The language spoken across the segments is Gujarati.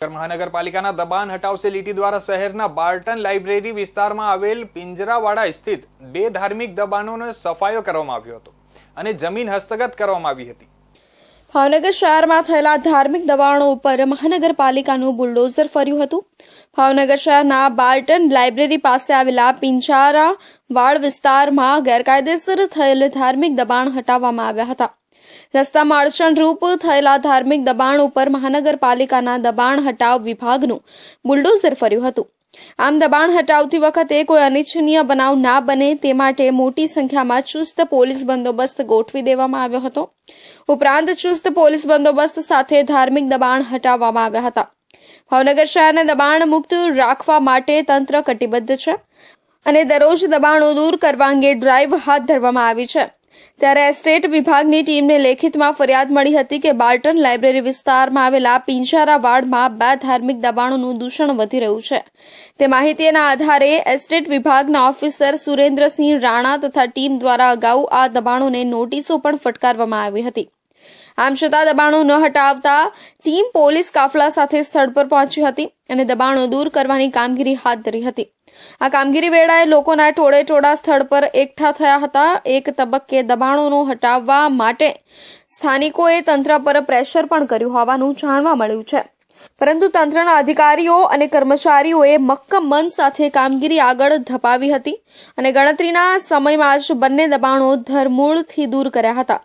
મહાનગરપાલિકાના દબાણ હટાવશે લીટી દ્વારા શહેરના બાર્ટન લાઇબ્રેરી વિસ્તારમાં આવેલ પિંજરાવાડા સ્થિત બે ધાર્મિક દબાણોનો સફાયો કરવામાં આવ્યો હતો અને જમીન હસ્તગત કરવામાં આવી હતી. ભાવનગર શહેરમાં થયેલા ધાર્મિક દબાણો ઉપર મહાનગરપાલિકાનું બુલડોઝર ફર્યું હતું. ભાવનગર શહેરના બાર્ટન લાઇબ્રેરી પાસે આવેલા પિંજારા વાડ વિસ્તારમાં ગેરકાયદેસર થયેલ ધાર્મિક દબાણ હટાવવામાં આવ્યા હતા. રસ્તામાં અડચણરૂપ થયેલા ધાર્મિક દબાણ ઉપર મહાનગરપાલિકાના દબાણ હટાવ વિભાગનું બુલડોઝર ફર્યું હતું. આમ દબાણ હટાવતી વખતે કોઈ અનિચ્છનીય બનાવ ના બને તે માટે મોટી સંખ્યામાં ચુસ્ત પોલીસ બંદોબસ્ત ગોઠવી દેવામાં આવ્યો હતો. ઉપરાંત ચુસ્ત પોલીસ બંદોબસ્ત સાથે ધાર્મિક દબાણ હટાવવામાં આવ્યા હતા. ભાવનગર શહેરને દબાણ મુક્ત રાખવા માટે તંત્ર કટિબદ્ધ છે અને દરરોજ દબાણો દૂર કરવા અંગે ડ્રાઈવ હાથ ધરવામાં આવી છે. ત્યારે એસ્ટેટ વિભાગની ટીમને લેખિતમાં ફરિયાદ મળી હતી કે બાર્ટન લાઇબ્રેરી વિસ્તારમાં આવેલા પિંજારા વાડમાં બે ધાર્મિક દબાણોનું દૂષણ વધી રહ્યું છે. તે માહિતીના આધારે એસ્ટેટ વિભાગના ઓફિસર સુરેન્દ્રસિંહ રાણા તથા ટીમ દ્વારા અગાઉ આ દબાણોને નોટિસો પણ ફટકારવામાં આવી હતી. આમ છતાં દબાણો ન હટાવતા ટીમ પોલીસ કાફલા સાથે સ્થળ પર પહોંચી હતી અને દબાણો દૂર કરવાની કામગીરી હાથ ધરી હતી. આ કામગીરી વેળાએ લોકોના ટોળે ટોળા સ્થળ પર એકઠા થયા હતા. એક તબક્કે દબાણોનો હટાવવા માટે સ્થાનિકોએ તંત્ર પર પ્રેશર પણ કર્યું હોવાનું જાણવા મળ્યું છે. પરંતુ તંત્રના અધિકારીઓ અને કર્મચારીઓએ મક્કમ મન સાથે કામગીરી આગળ ધપાવી હતી અને ગણતરીના સમયમાં જ બંને દબાણો ધરમૂળથી દૂર કર્યા હતા.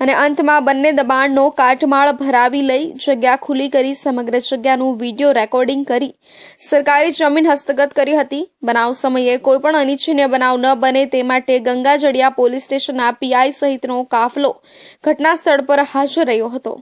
અને અંતમાં બંને દબાણનો કાટમાળ ભરાવી લઈ જગ્યા ખુલ્લી કરી સમગ્ર જગ્યાનું વીડિયો રેકોર્ડિંગ કરી સરકારી જમીન હસ્તગત કરી હતી. બનાવ સમયે કોઈપણ અનિચ્છનીય બનાવ ન બને તે માટે ગંગાજળિયા પોલીસ સ્ટેશનના પીઆઈ સહિતનો કાફલો ઘટના સ્થળ પર હાજર રહ્યો હતો.